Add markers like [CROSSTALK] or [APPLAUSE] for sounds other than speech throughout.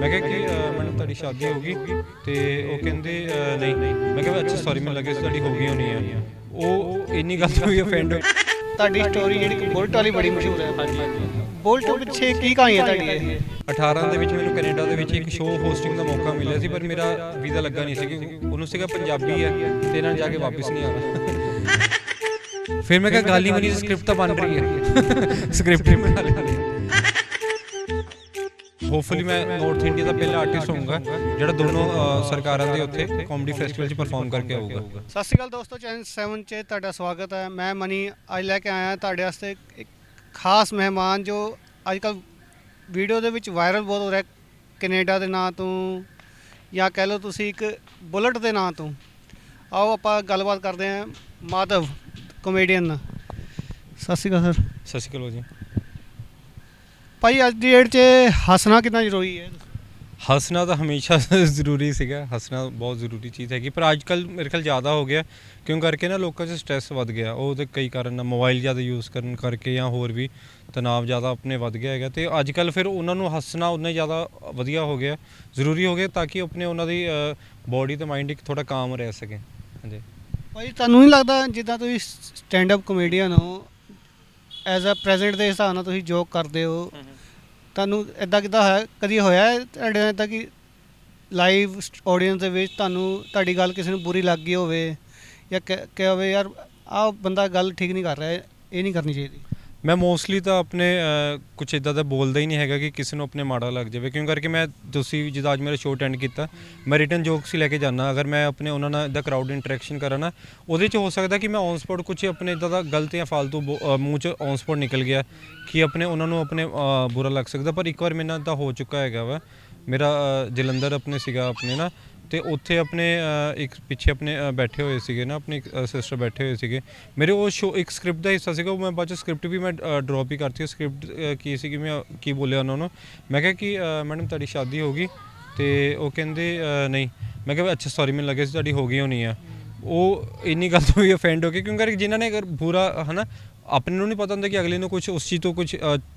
ਮੈਂ ਕਿਹਾ ਕਿ ਮੈਡਮ ਤੁਹਾਡੀ ਸ਼ਾਦੀ ਹੋ ਗਈ ਤੇ ਉਹ ਕਹਿੰਦੇ ਨਹੀਂ। ਮੈਂ ਕਿਹਾ ਅੱਛਾ ਸੌਰੀ ਮੈਨੂੰ ਲੱਗਿਆ ਤੁਹਾਡੀ ਹੋ ਗਈ ਹੋਣੀ ਹੈ ਉਹ ਇੰਨੀ ਗੱਲ ਤੋਂ ਵੀ ਅਫੈਂਡ ਹੋਏ। ਤੁਹਾਡੀ ਸਟੋਰੀ ਜਿਹੜੀ ਬੁਲਟ ਵਾਲੀ ਬੜੀ ਮਸ਼ਹੂਰ ਹੈ। ਹਾਂਜੀ ਬੁਲਟ ਪਿੱਛੇ ਕੀ ਕਹਾਣੀ ਹੈ ਤੁਹਾਡੀ ਇਹ 18 ਦੇ ਵਿੱਚ ਮੈਨੂੰ ਕੈਨੇਡਾ ਦੇ ਵਿੱਚ ਇੱਕ ਸ਼ੋਅ ਹੋਸਟਿੰਗ ਦਾ ਮੌਕਾ ਮਿਲਿਆ ਸੀ ਪਰ ਮੇਰਾ ਵੀਜ਼ਾ ਲੱਗਾ ਨਹੀਂ ਸੀ ਕਿ ਉਹਨੂੰ ਸੀਗਾ ਪੰਜਾਬੀ ਹੈ ਤੇ ਇਹਨਾਂ ਜਾ ਕੇ ਵਾਪਸ ਨਹੀਂ ਆਉਣਾ। ਫਿਰ ਮੈਂ ਕਿਹਾ ਗੱਲ ਮਨੀ ਸਕ੍ਰਿਪਟ ਤਾਂ ਬਣ ਰਹੀ ਹੈ। ਸਕ੍ਰਿਪਟ ਹੀ। ਬਣਾ ਲਈ ਹੋਪਫੁਲੀ ਮੈਂ ਨਾਰਥ ਇੰਡੀਆ ਦਾ ਪਹਿਲਾ ਆਰਟਿਸਟ ਹੋਊਂਗਾ ਜਿਹੜਾ ਦੋਨੋਂ ਸਰਕਾਰਾਂ ਦੇ ਉੱਥੇ ਕਾਮੇਡੀ ਫੈਸਟੀਵਲ 'ਚ ਪਰਫਾਰਮ ਕਰਕੇ ਆਊਗਾ। ਸਤਿ ਸ਼੍ਰੀ ਅਕਾਲ ਦੋਸਤੋ ਚੈਨਲ 7 'ਚ ਤੁਹਾਡਾ ਸਵਾਗਤ ਹੈ। ਮੈਂ ਮਨੀ ਅੱਜ ਲੈ ਕੇ ਆਇਆ ਤੁਹਾਡੇ ਵਾਸਤੇ ਇੱਕ ਖਾਸ ਮਹਿਮਾਨ ਜੋ ਅੱਜ ਕੱਲ ਵੀਡੀਓ ਦੇ ਵਿੱਚ ਵਾਇਰਲ ਬਹੁਤ ਹੋ ਰਿਹਾ ਕੈਨੇਡਾ ਦੇ ਨਾਂ ਤੋਂ ਜਾਂ ਕਹਿ ਲਓ ਤੁਸੀਂ ਇੱਕ ਬੁਲਟ ਦੇ ਨਾਂ ਤੋਂ। ਆਓ ਆਪਾਂ ਗੱਲਬਾਤ ਕਰਦੇ ਹਾਂ ਮਾਧਵ ਕਮੇਡੀਅਨ ਨਾਲ। ਸਤਿ ਸ਼੍ਰੀ ਅਕਾਲ ਸਰ। ਸਤਿ ਸ਼੍ਰੀ ਅਕਾਲ ਜੀ। ਭਾਈ ਅੱਜ ਦੀ ਡੇਟ 'ਚ ਹੱਸਣਾ ਕਿੰਨਾ ਜ਼ਰੂਰੀ ਹੈ? ਹੱਸਣਾ ਤਾਂ ਹਮੇਸ਼ਾ ਜ਼ਰੂਰੀ ਸੀਗਾ। ਹੱਸਣਾ ਬਹੁਤ ਜ਼ਰੂਰੀ ਚੀਜ਼ ਹੈਗੀ। ਪਰ ਅੱਜ ਕੱਲ ਮੇਰੇ ਖਿਆਲ ਜ਼ਿਆਦਾ ਹੋ ਗਿਆ। ਕਿਉਂ ਕਰਕੇ ਨਾ ਲੋਕਾਂ 'ਚ ਸਟ੍ਰੈਸ ਵੱਧ ਗਿਆ। ਉਹਦੇ ਕਈ ਕਾਰਨ ਨਾਲ ਮੋਬਾਈਲ ਜ਼ਿਆਦਾ ਯੂਜ਼ ਕਰਨ ਕਰਕੇ ਜਾਂ ਹੋਰ ਵੀ ਤਣਾਅ ਜ਼ਿਆਦਾ ਆਪਣੇ ਵੱਧ ਗਿਆ ਹੈਗਾ। ਤੇ ਅੱਜ ਕੱਲ ਫਿਰ ਉਹਨਾਂ ਨੂੰ ਹੱਸਣਾ ਉਨਾ ਜ਼ਿਆਦਾ ਵਧੀਆ ਹੋ ਗਿਆ। ਜ਼ਰੂਰੀ ਹੋ ਗਿਆ ਤਾਂ ਕਿ ਆਪਣੇ ਉਹਨਾਂ ਦੀ ਬੋਡੀ ਤੇ ਮਾਈਂਡ ਇੱਕ ਥੋੜਾ ਕਾਮ ਰਹਿ ਸਕੇ। ਹਾਂਜੀ। ਭਾਈ ਤੁਹਾਨੂੰ ਨਹੀਂ ਲੱਗਦਾ ਜਿੱਦਾਂ ਤੁਸੀਂ ਸਟੈਂਡ ਅਪ ਕਮੇਡੀਅਨ ਹੋ ਐਜ਼ ਅ ਪ੍ਰੈਜ਼ੈਂਟ ਦੇ ਹਿਸਾਬ ਨਾਲ ਤੁਸੀਂ ਜੋਕ ਕਰਦੇ ਹੋ। ਤੁਹਾਨੂੰ ਇਦਾਂ ਕਿਦਾਂ ਹੋਇਆ? ਕਦੀ ਹੋਇਆ ਹੈ ਤੁਹਾਡੇ ਨਾਲ ਇਦਾਂ ਕਿ ਲਾਈਵ ਆਡੀਅנס ਦੇ ਵਿੱਚ ਤੁਹਾਨੂੰ ਤੁਹਾਡੀ ਗੱਲ ਕਿਸੇ ਨੂੰ ਬੁਰੀ ਲੱਗ ਗਈ ਹੋਵੇ ਜਾਂ ਕਿ ਹੋਵੇ ਯਾਰ ਆਹ ਬੰਦਾ ਗੱਲ ਠੀਕ ਨਹੀਂ ਕਰ ਰਿਹਾ ਇਹ ਨਹੀਂ ਕਰਨੀ ਚਾਹੀਦੀ ਮੈਂ ਮੋਸਟਲੀ ਤਾਂ ਆਪਣੇ ਕੁਝ ਇਦਾਂ ਦਾ ਬੋਲਦਾ ਹੀ ਨਹੀਂ ਹੈਗਾ ਕਿ ਕਿਸੇ ਨੂੰ ਆਪਣੇ ਮਾੜਾ ਲੱਗ ਜਾਵੇ। ਕਿਉਂ ਕਰਕੇ ਮੈਂ ਤੁਸੀਂ ਜਿੱਦਾਂ ਅੱਜ ਮੇਰਾ ਸ਼ੋਅ ਅਟੈਂਡ ਕੀਤਾ, ਮੈਂ ਰਿਟਨ ਜੋਕਸ ਹੀ ਲੈ ਕੇ ਜਾਣਾ ਅਗਰ ਮੈਂ ਆਪਣੇ ਉਹਨਾਂ ਨਾਲ ਇਦਾਂ ਕਰਾਊਡ ਇੰਟਰੈਕਸ਼ਨ ਕਰਾਂ ਨਾ, ਉਹਦੇ 'ਚ ਹੋ ਸਕਦਾ ਕਿ ਮੈਂ ਔਨ ਸਪੌਟ ਕੁਝ ਆਪਣੇ ਇਦਾਂ ਦਾ ਗਲਤ ਜਾਂ ਫालतू ਬੋ- ਮੂੰਹ 'ਚ ਔਨ ਸਪੌਟ ਨਿਕਲ ਗਿਆ ਕਿ ਆਪਣੇ, ਉਹਨਾਂ ਨੂੰ ਆਪਣੇ ਬੁਰਾ ਲੱਗ ਸਕਦਾ। ਪਰ ਇੱਕ ਵਾਰ ਮੇਰੇ ਨਾਲ ਤਾਂ ਹੋ ਚੁੱਕਾ ਹੈਗਾ ਵਾ। ਮੇਰਾ ਜਲੰਧਰ ਆਪਣੇ ਸੀਗਾ ਆਪਣੇ ਨਾ। ਤੇ ਉੱਥੇ ਆਪਣੇ ਅ, ਇੱਕ ਪਿੱਛੇ ਆਪਣੇ ਅ, ਬੈਠੇ ਹੋਏ ਸੀਗੇ ਨਾ ਆਪਣੀ ਸਿਸਟਰ ਬੈਠੇ ਹੋਏ ਸੀਗੇ। ਮੇਰੇ ਉਹ ਸ਼ੋ ਇੱਕ ਸਕ੍ਰਿਪਟ ਦਾ ਹਿੱਸਾ ਸੀਗਾ ਉਹ ਮੈਂ ਬਾਅਦ ਚ ਸਕ੍ਰਿਪਟ ਵੀ ਮੈਂ ਡ੍ਰੌਪ ਹੀ ਕਰਤੀ। ਸਕ੍ਰਿਪਟ ਕੀ ਸੀ ਕਿ ਮੈਂ ਕੀ ਬੋਲਿਆ ਉਹਨਾਂ ਨੂੰ? ਮੈਂ ਕਿਹਾ ਕਿ ਮੈਡਮ ਤੁਹਾਡੀ ਸ਼ਾਦੀ ਹੋ ਗਈ। ਤੇ ਉਹ ਕਹਿੰਦੇ ਅ, ਨਹੀਂ। ਮੈਂ ਕਿਹਾ ਵੀ ਅੱਛਾ ਸੌਰੀ ਮੈਨੂੰ ਲੱਗਿਆ ਸੀ ਤੁਹਾਡੀ ਹੋ ਗਈ ਹੋਣੀ ਆ। ਉਹ ਇੰਨੀ ਗੱਲ ਤੋਂ ਵੀ ਅਫੈਂਡ ਹੋ ਗਏ ਕਿਉਂਕਿ ਜਿਨ੍ਹਾਂ ਨੇ ਅਗਰ ਬੁਰਾ ਹਨਾ ਆਪਣੇ ਨੂੰ ਨਹੀਂ ਪਤਾ ਹੁੰਦਾ ਕਿ ਅਗਲੇ ਨੂੰ ਕੁਝ ਉਸ ਚੀਜ਼ ਤੋਂ ਕੁਝ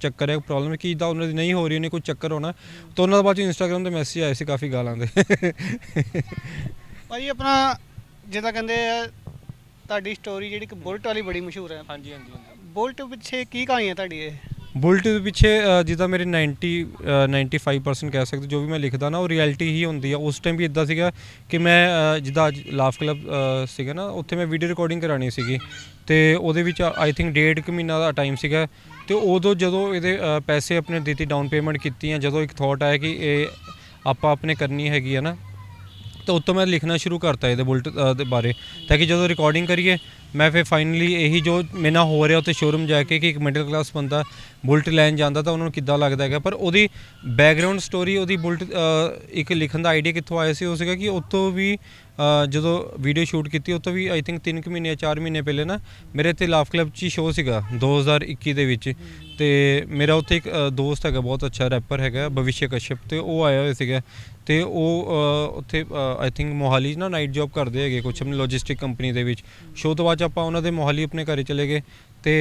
ਚੱਕਰ ਹੈ ਪ੍ਰੋਬਲਮ ਹੈ ਕਿ ਤਾਂ ਉਹਨਾਂ ਦੀ ਨਹੀਂ ਹੋ ਰਹੀ ਉਹਨੇ ਕੋਈ ਚੱਕਰ ਹੋਣਾ ਤਾਂ ਉਹਨਾਂ ਦਾ ਬਾਅਦ ਚ ਇੰਸਟਾਗ੍ਰam ਤੇ ਮੈਸੇਜ ਆਏ ਸੀ ਕਾਫੀ ਗਾਲਾਂ ਦੇ। ਭਾਈ ਆਪਣਾ ਜਿੱਦਾਂ ਕਹਿੰਦੇ ਆ ਤੁਹਾਡੀ ਸਟੋਰੀ ਜਿਹੜੀ ਕਿ ਬੁਲਟ ਵਾਲੀ ਬੜੀ ਮਸ਼ਹੂਰ ਹੈ। ਹਾਂਜੀ ਹਾਂਜੀ ਬੁਲਟ ਪਿੱਛੇ ਕੀ ਕਹਾਣੀ ਹੈ ਤੁਹਾਡੀ ਇਹ? ਬੁਲਟ ਦੇ ਪਿੱਛੇ ਅ, ਜਿੱਦਾਂ ਮੇਰੇ 90 ਅ, 95% ਕਹਿ ਸਕਦੇ ਜੋ ਵੀ ਮੈਂ ਲਿਖਦਾ ਨਾ ਉਹ ਰਿਐਲਿਟੀ ਹੀ ਹੁੰਦੀ ਆ। ਉਸ ਟਾਈਮ ਵੀ ਇਦਾਂ ਸੀਗਾ ਕਿ ਮੈਂ ਅ, ਜਿੱਦਾਂ ਅੱਜ ਲਾਫ ਕਲੱਬ ਸੀਗਾ ਨਾ ਉੱਥੇ ਮੈਂ ਵੀਡੀਓ ਰਿਕਾਰਡਿੰਗ ਕਰਾਣੀ ਸੀਗੀ। ਤੇ ਉਹਦੇ ਵਿੱਚ ਆਈ ਥਿੰਕ ਡੇਢ ਕੁ ਮਹੀਨਾ ਦਾ ਟਾਈਮ ਸੀਗਾ। ਤੇ ਉਦੋਂ ਜਦੋਂ ਇਹਦੇ ਅ, ਪੈਸੇ ਆਪਣੇ ਦਿੱਤੀ ਡਾਊਨ ਪੇਮੈਂਟ ਕੀਤੀ ਆ ਜਦੋਂ ਇੱਕ ਥਾਟ ਆਇਆ ਕਿ ਇਹ ਆਪਾਂ ਆਪਣੇ ਕਰਨੀ ਹੈਗੀ ਆ ਨਾ ਤਾਂ ਉੱਤੋਂ ਮੈਂ ਲਿਖਣਾ ਸ਼ੁਰੂ ਕਰਤਾ ਇਹਦੇ ਬੁਲਟ ਅ, ਦੇ ਬਾਰੇ। ਤਾਂ ਕਿ ਜਦੋਂ ਰਿਕਾਰਡਿੰਗ ਕਰੀਏ ਮੈਂ ਫਿਰ ਫਾਈਨਲੀ ਇਹੀ ਜੋ ਮੇਰੇ ਨਾਲ ਹੋ ਰਿਹਾ ਉੱਥੇ ਸ਼ੋਰੂਮ ਜਾ ਕੇ ਕਿ ਇੱਕ ਮਿਡਲ ਕਲਾਸ ਬੰਦਾ ਬੁਲਟ ਲੈਣ ਜਾਂਦਾ ਤਾਂ ਉਹਨਾਂ ਨੂੰ ਕਿੱਦਾਂ ਲੱਗਦਾ ਹੈਗਾ? ਪਰ ਉਹਦੀ ਬੈਕਗ੍ਰਾਉਂਡ ਸਟੋਰੀ ਉਹਦੀ ਬੁਲਟ ਇੱਕ ਲਿਖਣ ਦਾ ਆਈਡੀਆ ਕਿੱਥੋਂ ਆਇਆ ਸੀ? ਉਹ ਸੀਗਾ ਕਿ ਉੱਥੋਂ ਵੀ ਜਦੋਂ ਵੀਡੀਓ ਸ਼ੂਟ ਕੀਤੀ, ਉੱਥੋਂ ਵੀ ਆਈ ਥਿੰਕ 3 ਕੁ ਮਹੀਨੇ 4 ਮਹੀਨੇ ਪਹਿਲੇ ਨਾ, ਮੇਰੇ ਇੱਥੇ ਲਾਫ ਕਲੱਬ 'ਚ ਹੀ ਸ਼ੋਅ ਸੀਗਾ 2021 ਦੇ ਵਿੱਚ। ਤੇ ਮੇਰਾ ਉੱਥੇ ਇੱਕ ਦੋਸਤ ਹੈਗਾ, ਬਹੁਤ ਅੱਛਾ ਰੈਪਰ ਹੈਗਾ, ਭਵਿਸ਼ਯ ਕਸ਼ਯਪ, ਤੇ ਉਹ ਆਇਆ ਹੋਇਆ ਸੀਗਾ। ਤੇ ਉਹ ਉੱਥੇ ਆਈ ਥਿੰਕ ਮੋਹਾਲੀ 'ਚ ਨਾ ਨਾਈਟ ਜੌਬ ਕਰਦੇ ਹੈਗੇ ਕੁਝ ਆਪਣੀ ਲੌਜਿਸਟਿਕ ਕੰਪਨੀ ਦੇ ਵਿੱਚ। ਸ਼ੋਅ ਤੋਂ ਬਾਅਦ 'ਚ ਆਪਾਂ ਉਹਨਾਂ ਦੇ ਮੋਹਾਲੀ ਆਪਣੇ ਘਰੇ ਚਲੇ ਗਏ ਤੇ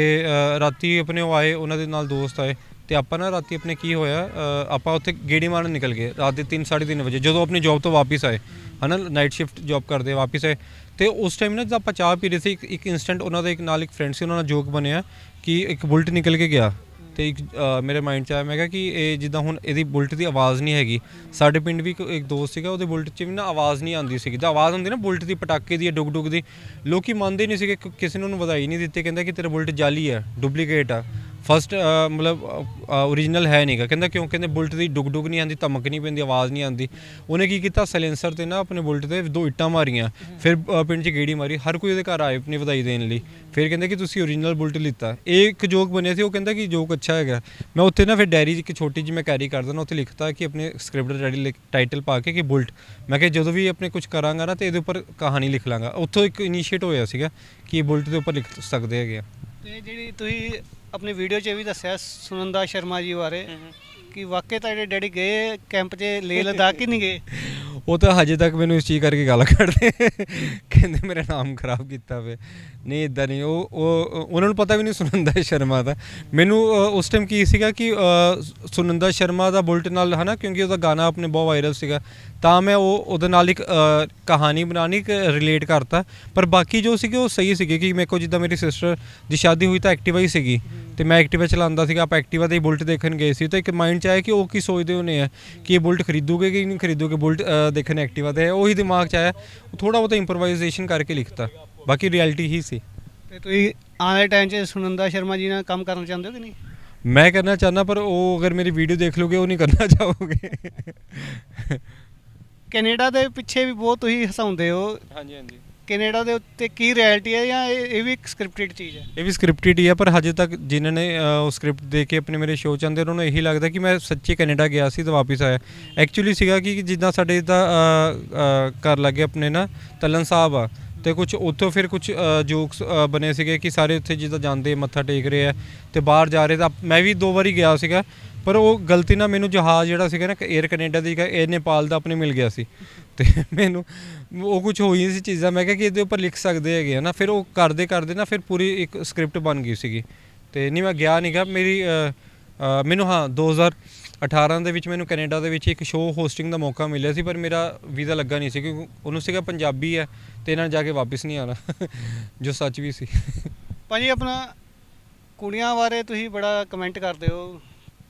ਰਾਤੀ ਆਪਣੇ ਉਹ ਆਏ, ਉਹਨਾਂ ਦੇ ਨਾਲ ਦੋਸਤ ਆਏ ਤੇ ਆਪਾਂ ਨਾ ਰਾਤੀ ਆਪਣੇ ਕੀ ਹੋਇਆ ਆਪਾਂ ਉੱਥੇ ਗੇੜੀ ਮਾਰਨ ਨਿਕਲ ਗਏ ਰਾਤ ਦੇ 3 3:30 ਵਜੇ ਜਦੋਂ ਆਪਣੀ ਜੌਬ ਤੋਂ ਵਾਪਸ ਆਏ, ਹਨਾ ਨਾਈਟ ਸ਼ਿਫਟ ਜੌਬ ਕਰਦੇ ਵਾਪਸ ਆਏ ਤੇ ਉਸ ਟਾਈਮ ਨਾ ਜਦ ਆਪਾਂ ਚਾਹ ਪੀ ਰਹੇ ਸੀ, ਇੱਕ- ਇੱਕ ਇਨਸਟੈਂਟ ਉਹਨਾਂ ਦਾ ਇੱਕ ਨਾਲ ਇੱਕ ਫਰੈਂਡ ਸੀ, ਉਹਨਾਂ ਨਾਲ ਜੋਕ ਬਣਿਆ ਕਿ ਇੱਕ ਬੁਲਟ ਨਿਕਲ ਕੇ ਗਿਆ। ਤੇ ਇੱਕ ਅ, ਮੇਰੇ ਮਾਈਂਡ 'ਚ ਆਇਆ ਮੈਂ ਕਿਹਾ ਕਿ ਇਹ ਜਿੱਦਾਂ ਹੁਣ ਇਹਦੀ ਬੁਲਟ ਦੀ ਆਵਾਜ਼ ਨਹੀਂ ਹੈਗੀ। ਸਾਡੇ ਪਿੰਡ ਵੀ ਇੱਕ ਇੱਕ ਦੋਸਤ ਸੀਗਾ ਉਹਦੇ ਬੁਲਟ 'ਚ ਵੀ ਨਾ ਆਵਾਜ਼ ਨਹੀਂ ਆਉਂਦੀ ਸੀਗੀ। ਤਾਂ ਆਵਾਜ਼ ਹੁੰਦੀ ਨਾ ਬੁਲਟ ਦੀ ਪਟਾਕੇ ਦੀ ਡੁਗ ਡੁਗ ਦੀ। ਲੋਕੀ ਮੰਨਦੇ ਨਹੀਂ ਸੀਗੇ ਕਿ- ਕਿਸੇ ਨੂੰ ਉਹਨੂੰ ਵਧਾਈ ਨਹੀਂ ਦਿੱਤੀ ਕਹਿੰਦਾ ਕਿ ਤੇਰਾ ਬੁਲਟ ਜਾਲੀ ਹੈ ਡੁਪਲੀਕੇਟ ਆ। ਫਸਟ ਮਤਲਬ ਓਰੀਜਨਲ ਹੈ ਨਹੀਂਗਾ ਕਹਿੰਦਾ ਕਿਉਂ? ਕਹਿੰਦੇ ਬੁਲਟ ਦੀ ਡੁਗ ਡੁਗ ਨਹੀਂ ਆਉਂਦੀ ਧਮਕ ਨਹੀਂ ਪੈਂਦੀ, ਆਵਾਜ਼ ਨਹੀਂ ਆਉਂਦੀ ਉਹਨੇ ਕੀ ਕੀਤਾ? ਸੈਲੈਂਸਰ ਤੇ ਨਾ ਆਪਣੇ ਬੁਲਟ ਤੇ ਦੋ ਇੱਟਾਂ ਮਾਰੀਆਂ। ਫਿਰ ਪਿੰਡ 'ਚ ਗੇੜੀ ਮਾਰੀ। ਹਰ ਕੋਈ ਉਹਦੇ ਘਰ ਆਏ ਆਪਣੀ ਵਧਾਈ ਦੇਣ ਲਈ। ਫਿਰ ਕਹਿੰਦੇ ਕਿ ਤੁਸੀਂ ਓਰੀਜਨਲ ਬੁਲਟ ਲਿੱਤਾ। ਇਹ ਇੱਕ ਜੋਕ ਬਣਿਆ ਸੀ। ਉਹ ਕਹਿੰਦਾ ਕਿ ਜੋਕ ਅੱਛਾ ਹੈਗਾ। ਮੈਂ ਉੱਥੇ ਨਾ ਫਿਰ ਡਾਇਰੀ ਇੱਕ ਛੋਟੀ ਜਿਹੀ ਮੈਂ ਕੈਰੀ ਕਰਦਾ ਨਾ, ਉੱਥੇ ਲਿਖਤਾ ਕਿ ਆਪਣੇ ਸਕ੍ਰਿਪਟ ਦਾ ਟਾਈਟਲ ਪਾ ਕੇ ਕਿ ਬੁਲਟ। ਮੈਂ ਕਿਹਾ, ਜਦੋਂ ਵੀ ਆਪਣੇ ਕੁਝ ਕਰਾਂਗਾ ਨਾ, ਤੇ ਇਹਦੇ ਉੱਪਰ ਕਹਾਣੀ ਲਿਖ ਲਾਂਗਾ। ਉੱਥੋਂ ਇੱਕ ਇਨੀਸ਼ੀਏਟ ਹੋਇਆ ਸੀਗਾ ਕਿ ਇਹ ਬੁਲਟ ਦੇ ਉੱਪਰ ਲਿਖ ਸਕਦੇ ਹੈਗੇ ਆ। ਤੇ ਜਿਹੜੀ ਤੁਸੀਂ ਆਪਣੀ ਵੀਡੀਓ 'ਚ ਵੀ ਦੱਸਿਆ ਸੁਨੰਦਾ ਸ਼ਰਮਾ ਜੀ ਬਾਰੇ ਕਿ ਵਾਕਈ ਤੁਹਾਡੇ ਡੈਡੀ ਗਏ ਕੈਂਪ 'ਚ ਲੇਹ ਲਦਾਖ ਹੀ ਨਹੀਂ ਗਏ? ਉਹ ਤਾਂ ਹਜੇ ਤੱਕ ਮੈਨੂੰ ਇਸ ਚੀਜ਼ ਕਰਕੇ ਗੱਲ ਕਰਦੇ ਕਹਿੰਦੇ ਮੇਰਾ ਨਾਮ ਖਰਾਬ ਕੀਤਾ ਵੇ। ਨਹੀਂ ਇਦਾਂ ਨਹੀਂ ਉਹ ਉਹ ਉਹਨਾਂ ਨੂੰ ਪਤਾ ਵੀ ਨਹੀਂ ਸੁਨੰਦਾ ਸ਼ਰਮਾ ਦਾ। ਮੈਨੂੰ ਉਸ ਟਾਈਮ ਕੀ ਸੀਗਾ ਕਿ ਅ, ਸੁਨੰਦਾ ਸ਼ਰਮਾ ਦਾ ਬੁਲਟ ਨਾਲ ਹਨਾ ਕਿਉਂਕਿ ਉਹਦਾ ਗਾਣਾ ਆਪਣੇ ਬਹੁਤ ਵਾਇਰਲ ਸੀਗਾ ਤਾਂ ਮੈਂ ਉਹ ਉਹਦੇ ਨਾਲ ਇੱਕ ਕਹਾਣੀ ਬਣਾਉਣੀ ਇੱਕ ਰਿਲੇਟ ਕਰਤਾ। ਪਰ ਬਾਕੀ ਜੋ ਸੀਗੇ ਉਹ ਸਹੀ ਸੀਗੇ ਕਿ ਮੇਰੇ ਕੋਲ ਜਿੱਦਾਂ ਮੇਰੀ ਸਿਸਟਰ ਦੀ ਸ਼ਾਦੀ ਹੋਈ ਤਾਂ ਐਕਟਿਵਾ ਹੀ ਸੀਗੀ। ਤੇ ਮੈਂ ਐਕਟਿਵਾ ਚਲਾਉਂਦਾ ਸੀਗਾ ਆਪਾਂ ਐਕਟਿਵਾ ਤੇ ਹੀ ਬੁਲਟ ਦੇਖਣ ਗਏ ਸੀ। ਤਾਂ ਇੱਕ ਮਾਈਂਡ 'ਚ ਆਇਆ ਕਿ ਉਹ ਕੀ ਸੋਚਦੇ ਹੋਣੇ ਆ ਕਿ ਇਹ ਬੁਲਟ ਖਰੀਦੂਗੇ ਕਿ ਨਹੀਂ ਖਰੀਦੂਗੇ? ਬੁਲਟ ਦੇਖਣ ਐਕਟਿਵਾ ਤੇ ਉਹੀ ਦਿਮਾਗ 'ਚ ਆਇਆ ਥੋੜਾ ਬਹੁਤਾ ਇੰਪਰੋਵਾਈਜ਼ੇਸ਼ਨ ਕਰਕੇ ਲਿਖਤਾ। ਬਾਕੀ ਰਿਐਲਿਟੀ ਹੀ ਸੀ। ਤੇ ਤੁਸੀਂ ਆਉਣ ਵਾਲੇ ਟਾਈਮ 'ਚ ਸੁਨੰਦਾ ਸ਼ਰਮਾ ਜੀ ਨਾਲ ਕੰਮ ਕਰਨਾ ਚਾਹੁੰਦੇ ਹੋ ਕਿ ਨਹੀਂ? ਮੈਂ ਕਰਨਾ ਚਾਹੁੰਦਾ ਪਰ ਉਹ ਅਗਰ ਮੇਰੀ ਵੀਡੀਓ ਦੇਖ ਲੋਗੇ ਉਹ ਨਹੀਂ ਕਰਨਾ ਚਾਹੋਗੇ। ਕੈਨੇਡਾ ਦੇ ਪਿੱਛੇ ਵੀ ਬਹੁਤ ਤੁਸੀਂ ਹਸਾਉਂਦੇ ਹੋ। ਹਾਂਜੀ ਹਾਂਜੀ। ਕੈਨੇਡਾ ਦੇ ਉੱਤੇ ਕੀ ਰਿਐਲਿਟੀ ਹੈ ਜਾਂ ਇਹ ਇਹ ਵੀ ਇੱਕ ਸਕ੍ਰਿਪਟਡ ਚੀਜ਼ ਹੈ? ਇਹ ਵੀ ਸਕ੍ਰਿਪਟਡ ਹੀ ਹੈ ਪਰ ਹਜੇ ਤੱਕ ਜਿਨ੍ਹਾਂ ਨੇ ਅ, ਉਹ ਸਕ੍ਰਿਪਟ ਦੇਖ ਕੇ ਆਪਣੇ ਮੇਰੇ ਸ਼ੋਅ ਚਾਹੁੰਦੇ ਉਹਨਾਂ ਨੂੰ ਇਹੀ ਲੱਗਦਾ ਕਿ ਮੈਂ ਸੱਚੀ ਕੈਨੇਡਾ ਗਿਆ ਸੀ ਤੇ ਵਾਪਸ ਆਇਆ। ਐਕਚੁਅਲੀ ਸੀਗਾ ਕਿ ਜਿੱਦਾਂ ਸਾਡੇ ਦਾ ਘਰ ਲੱਗੇ ਆਪਣੇ ਨਾ ਤਲਨ ਸਾਹਿਬ ਆ ਤੇ ਕੁਝ ਉੱਥੋਂ ਫਿਰ ਕੁਝ ਜੋਕਸ ਬਣੇ ਸੀਗੇ ਕਿ ਸਾਰੇ ਉੱਥੇ ਜਿੱਦਾਂ ਜਾਂਦੇ ਮੱਥਾ ਟੇਕ ਰਹੇ ਆ ਤੇ ਬਾਹਰ ਜਾ ਰਹੇ ਤਾਂ ਮੈਂ ਵੀ ਦੋ ਵਾਰੀ ਗਿਆ ਸੀਗਾ ਪਰ ਉਹ ਗਲਤੀ ਨਾਲ ਮੈਨੂੰ ਜਹਾਜ਼ ਜਿਹੜਾ ਸੀਗਾ ਨਾ 에ਅਰ ਕੈਨੇਡਾ ਦੀ 에ਅਰ ਨੇਪਾਲ ਦਾ ਆਪਣੇ ਮਿਲ ਗਿਆ ਸੀ। ਤੇ ਮੈਨੂੰ ਉਹ ਕੁਝ ਹੋਈਆਂ ਸੀ ਚੀਜ਼ਾਂ ਮੈਂ ਕਿਹਾ ਕਿ ਇਹਦੇ ਉੱਪਰ ਲਿਖ ਸਕਦੇ ਹੈਗੇ ਆ ਨਾ ਫਿਰ ਉਹ ਕਰਦੇ ਕਰਦੇ ਨਾ ਫਿਰ ਪੂਰੀ ਇੱਕ ਸਕ੍ਰਿਪਟ ਬਣ ਗਈ ਸੀਗੀ। ਤੇ ਨਹੀਂ ਮੈਂ ਗਿਆ ਨਹੀਂ ਨਹੀਂਗਾ ਮੇਰੀ ਅ, ਅ, ਮੈਨੂੰ ਹਾਂ 2018 ਦੇ ਵਿੱਚ ਮੈਨੂੰ ਕੈਨੇਡਾ ਦੇ ਵਿੱਚ ਇੱਕ ਸ਼ੋਅ ਹੋਸਟਿੰਗ ਦਾ ਮੌਕਾ ਮਿਲਿਆ ਸੀ ਪਰ ਮੇਰਾ ਵੀਜ਼ਾ ਲੱਗਾ ਨਹੀਂ ਸੀ ਕਿਉਂਕਿ ਉਹਨੂੰ ਸੀਗਾ ਪੰਜਾਬੀ ਹੈ ਤੇ ਇਹਨਾਂ ਨੇ ਜਾ ਕੇ ਵਾਪਸ ਨਹੀਂ ਆਣਾ ਜੋ ਸੱਚ ਵੀ ਸੀ। ਭਾਜੀ ਆਪਣਾ ਕੁੜੀਆਂ ਬਾਰੇ ਤੁਸੀਂ ਬੜਾ ਕਮੈਂਟ ਕਰਦੇ ਹੋ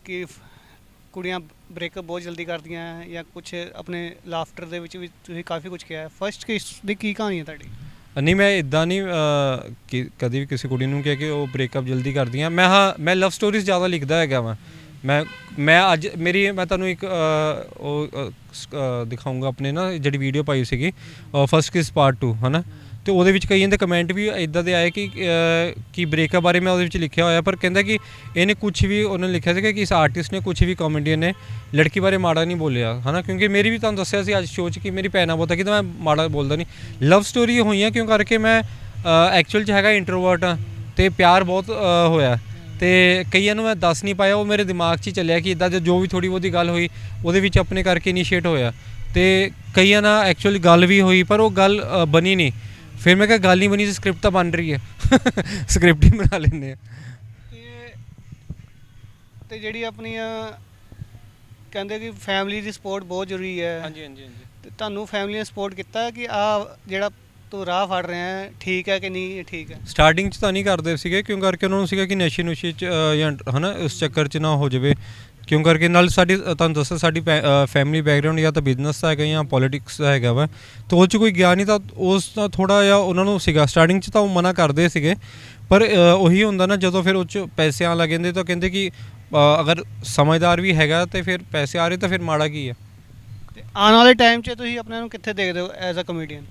ਕਿ ਕੁੜੀਆਂ ਬ੍ਰੇਕਅਪ ਬਹੁਤ ਜਲਦੀ ਕਰਦੀਆਂ ਜਾਂ ਕੁਝ ਆਪਣੇ ਲਾਫਟਰ ਦੇ ਵਿੱਚ ਵੀ ਤੁਸੀਂ ਕਾਫੀ ਕੁਝ ਕਿਹਾ ਹੈ। ਫਰਸਟ ਕਿਸ ਦੀ ਕੀ ਕਹਾਣੀ ਹੈ ਤੁਹਾਡੀ? ਨਹੀਂ ਮੈਂ ਇਦਾਂ ਨਹੀਂ ਕਦੀ ਵੀ ਕਿਸੇ ਕੁੜੀ ਨੂੰ ਕਿਹਾ ਕਿ ਉਹ ਬ੍ਰੇਕਅਪ ਜਲਦੀ ਕਰਦੀਆਂ। ਮੈਂ ਹਾਂ ਮੈਂ ਲਵ ਸਟੋਰੀਜ਼ ਜ਼ਿਆਦਾ ਲਿਖਦਾ ਹੈਗਾ ਵਾਂ। ਮੈਂ ਮੈਂ ਅੱਜ ਮੇਰੀ ਮੈਂ ਤੁਹਾਨੂੰ ਇੱਕ ਅ, ਉਹ ਅ, ਸ- ਅ, ਦਿਖਾਊਂਗਾ ਆਪਣੇ ਨਾ ਜਿਹੜੀ ਵੀਡੀਓ ਪਾਈ ਸੀਗੀ ਫਸਟ ਕਿਸ ਪਾਰਟ 2 ਹਨਾ? ਤੇ ਉਹਦੇ ਵਿੱਚ ਕਈਆਂ ਦੇ ਕਮੈਂਟ ਵੀ ਇਦਾਂ ਦੇ ਆਏ ਕਿ ਅ, ਕਿ ਬ੍ਰੇਕਅਪ ਬਾਰੇ ਮੈਂ ਉਹਦੇ ਵਿੱਚ ਲਿਖਿਆ ਹੋਇਆ ਪਰ ਕਹਿੰਦਾ ਕਿ ਇਹਨੇ ਕੁਝ ਵੀ ਉਹਨੇ ਲਿਖਿਆ ਸੀਗਾ ਕਿ ਇਸ ਆਰਟਿਸਟ ਨੇ ਕੁਝ ਵੀ ਕਾਮੇਡੀਅਨ ਨੇ ਲੜਕੀ ਬਾਰੇ ਮਾੜਾ ਨਹੀਂ ਬੋਲਿਆ ਹਨਾ? ਕਿਉਂਕਿ ਮੇਰੀ ਵੀ ਤੁਹਾਨੂੰ ਦੱਸਿਆ ਸੀ ਅੱਜ ਸ਼ੋਅ 'ਚ ਕਿ ਮੇਰੀ ਭੈਣਾਂ ਬਹੁਤ ਹੈ ਕਿ ਤਾਂ ਮੈਂ ਮਾੜਾ ਬੋਲਦਾ ਨਹੀਂ। ਲਵ ਸਟੋਰੀ ਹੋਈਆਂ ਕਿਉਂ ਕਰਕੇ ਮੈਂ ਐਕਚੁਅਲ 'ਚ ਹੈਗਾ ਇੰਟਰੋਵਰਟ ਆ ਤੇ ਪਿਆਰ ਬਹੁਤ ਅ, ਹੋਇਆ। ਤੇ ਕਈਆਂ ਨੂੰ ਮੈਂ ਦੱਸ ਨਹੀਂ ਪਾਇਆ ਉਹ ਮੇਰੇ ਦਿਮਾਗ 'ਚ ਹੀ ਚੱਲਿਆ ਕਿ ਇਦਾਂ ਜੋ ਵੀ ਥੋੜੀ ਬਹੁਤੀ ਗੱਲ ਹੋਈ ਉਹਦੇ ਵਿੱਚ ਆਪਣੇ ਕਰਕੇ ਇਨੀਸ਼ੀਏਟ ਹੋਇਆ। ਤੇ ਕਈਆਂ ਨਾਲ ਐਕਚੁਅਲੀ ਗੱਲ ਵੀ ਹੋਈ ਪਰ ਉਹ ਗੱਲ ਬਣੀ ਨਹੀਂ। ਫਿਰ ਮੈਂ ਕਿਹਾ ਗੱਲ ਨਹੀਂ ਬਣੀ ਸਕ੍ਰਿਪਟ ਤਾਂ ਬਣ ਰਹੀ ਹੈ। [LAUGHS] ਸਕ੍ਰਿਪਟ ਹੀ ਬਣਾ ਲੈਂਦੇ ਆ ਤੇ ਤੇ ਜਿਹੜੀ ਆਪਣੀਆਂ ਕਹਿੰਦੇ ਕਿ ਫੈਮਿਲੀ ਦੀ ਸਪੋਰਟ ਬਹੁਤ ਜ਼ਰੂਰੀ ਹੈ। ਹਾਂਜੀ ਹਾਂਜੀ ਹਾਂਜੀ। ਤੇ ਤੁਹਾਨੂੰ ਫੈਮਿਲੀ ਨੇ ਸਪੋਰਟ ਕੀਤਾ ਕਿ ਆ ਜਿਹੜਾ ਤੂੰ ਰਾਹ ਫੜ ਰਿਹਾ ਹੈ ਠੀਕ ਹੈ ਕਿ ਨਹੀਂ ਠੀਕ ਹੈ। ਸਟਾਰਟਿੰਗ 'ਚ ਤਾਂ ਨਹੀਂ ਕਰਦੇ ਸੀਗੇ ਕਿਉਂ ਕਰਕੇ ਉਹਨਾਂ ਨੂੰ ਸੀਗਾ ਕਿ ਨਸ਼ੇ ਨੁਸ਼ੇ 'ਚ ਅ, ਜਾਂ ਹਨਾ ਉਸ ਚੱਕਰ 'ਚ ਨਾ ਹੋ ਜਾਵੇ। ਕਿਉਂ ਕਰਕੇ? ਨਾਲ ਸਾਡੀ ਅ, ਤੁਹਾਨੂੰ ਦੱਸਾਂ ਸਾਡੀ ਫੈਮਿਲੀ ਬੈਕਗ੍ਰਾਉਂਡ ਜਾਂ ਤਾਂ ਬਿਜ਼ਨਸ ਦਾ ਹੈਗਾ ਜਾਂ ਪੋਲਿਟਿਕਸ ਦਾ ਹੈਗਾ ਵਾ ਤਾਂ ਉਹ 'ਚ ਕੋਈ ਗਿਆ ਨਹੀਂ ਤਾਂ ਉਸ ਦਾ ਥੋੜਾ ਜਿਹਾ ਉਹਨਾਂ ਨੂੰ ਸੀਗਾ। ਸਟਾਰਟਿੰਗ 'ਚ ਤਾਂ ਉਹ ਮਨਾ ਕਰਦੇ ਸੀਗੇ ਪਰ ਅ, ਉਹੀ ਹੁੰਦਾ ਨਾ ਜਦੋਂ ਫਿਰ ਉਹ 'ਚ ਪੈਸੇ ਆਉਣ ਲੱਗ ਜਾਂਦੇ ਤਾਂ ਕਹਿੰਦੇ ਕਿ ਅ, ਅਗਰ ਸਮਝਦਾਰ ਵੀ ਹੈਗਾ ਤੇ ਫਿਰ ਪੈਸੇ ਆ ਰਹੇ ਤਾਂ ਫਿਰ ਮਾੜਾ ਕੀ ਹੈ? ਤੇ ਆਉਣ ਵਾਲੇ ਟਾਈਮ 'ਚ ਤੁਸੀਂ ਆਪਣੇ ਨੂੰ ਕਿੱਥੇ ਦੇਖਦੇ ਹੋ ਐਜ਼ ਅ ਕਮੇਡੀਅਨ